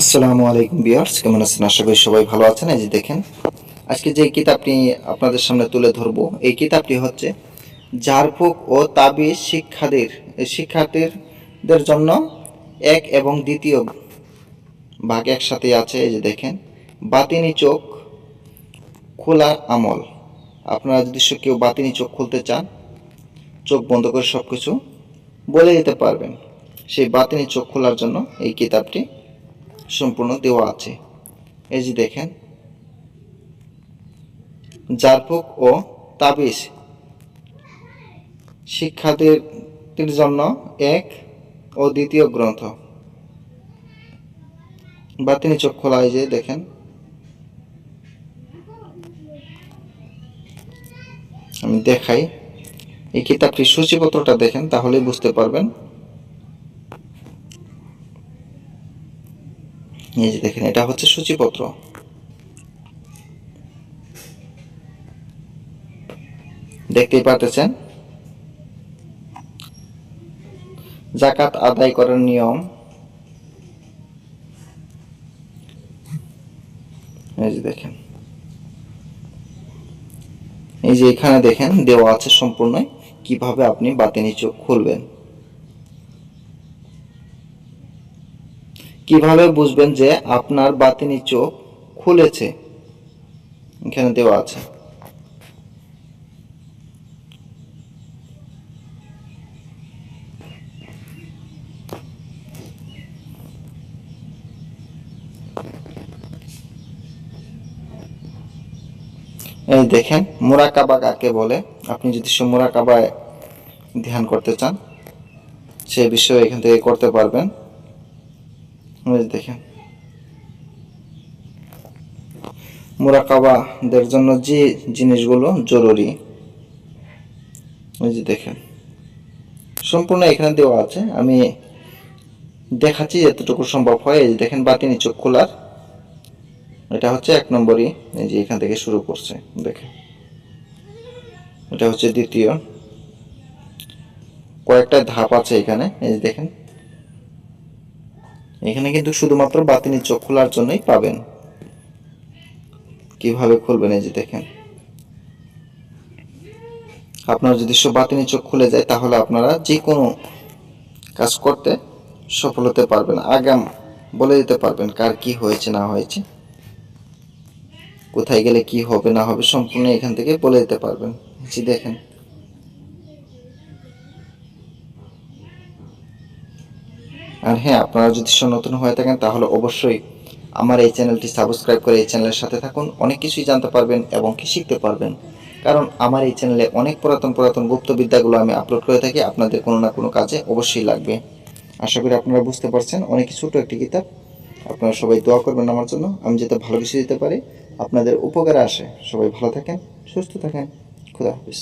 আসসালামু আলাইকুম বিয়ার্স কেমন আছেন? আশা করি সবাই ভালো আছেন। এই যে দেখেন, আজকে যে কিতাবটি আপনাদের সামনে তুলে ধরবো, এই কিতাবটি হচ্ছে ঝাড়ফুঁক ও তাবিজ শিক্ষাদের, শিক্ষার্থীদের জন্য এক এবং দ্বিতীয় ভাগ একসাথে আছে। এই যে দেখেন, বাতিনি চোখ খোলার আমল। আপনারা যদি কেউ বাতিনি চোখ খুলতে চান, চোখ বন্ধ করে সব কিছু বলে দিতে পারবেন। সেই বাতিনি চোখ খোলার জন্য এই কিতাবটি সম্পূর্ণ দেওয়া আছে। এই যে দেখেন। জারফুক ও তাবিজ। শিক্ষার্থীদের জন্য এক ও দ্বিতীয় গ্রন্থ। বা তিনি চোখ খোলা যে দেখেন। আমি দেখাই। এই কিতাবটির সূচিপত্রটা দেখেন, তাহলেই বুঝতে পারবেন। এই যে দেখেন, এটা হচ্ছে সূচিপত্র। দেখতেই পারতেছেন? জাকাত আদায় করার নিয়ম। এই যে দেখেন। এই যে এখানে দেখেন, দেওয়া আছে সম্পূর্ণ কীভাবে আপনি বাতিনি চোখ খুলবেন। কীভাবে বুঝবেন যে আপনার বাতিনি চোখ খুলেছে? এখানে দেওয়া আছে। এই দেখেন, মোরাকাবা কাকে বলে? আপনি যদি সে মোরাকাবায় ধ্যান করতে চান, সে বিষয়ে এখান থেকে করতে পারবেন। দেখেন। মোরাকাবাদের জন্য যে জিনিসগুলো জরুরি, এই যে দেখেন। সম্পূর্ণ এখানে দেওয়া আছে। আমি দেখাচ্ছি যতটুকু সম্ভব হয়। এই যে দেখেন বাতিনি চোখ খোলার। এটা হচ্ছে এক নম্বরই, এই যে এখান থেকে শুরু করছে, দেখেন। এটা হচ্ছে দ্বিতীয়। কয়েকটা ধাপ আছে এখানে, এই যে দেখেন। এখানে কিন্তু শুধুমাত্র বাতিনি চোখ খোলার জন্যই পাবেন। কীভাবে খুলবেন এই যে দেখেন। আপনার যদি সব বাতিনি চোখ খুলে যায়, তাহলে আপনারা যে কোনো কাজ করতে সফল হতে পারবেন। আগাম বলে দিতে পারবেন কার কি হয়েছে, না হয়েছে। কোথায় গেলে কি হবে, না হবে, সম্পূর্ণ এখান থেকে বলে দিতে পারবেন। জি, দেখেন। আর হ্যাঁ আপনারা যদি নতুন হয়ে থাকেন, তাহলে অবশ্যই আমার এই চ্যানেলটি সাবস্ক্রাইব করে এই চ্যানেলের সাথে থাকুন। অনেক কিছুই জানতে পারবেন এবং কি শিখতে পারবেন। কারণ আমার এই চ্যানেলে অনেক পুরাতন পুরাতন গুপ্তবিদ্যাগুলো আমি আপলোড করে থাকি। আপনাদের কোনো না কোনো কাজে অবশ্যই লাগবে। আশা করি আপনারা বুঝতে পারছেন। অনেক ছোট একটি কিতাব। আপনারা সবাই দোয়া করবেন আমার জন্য। আমি যাতে ভালো কিছু দিতে পারি, আপনাদের উপকারে আসে। সবাই ভালো থাকেন, সুস্থ থাকেন। খুদা হাফিজ।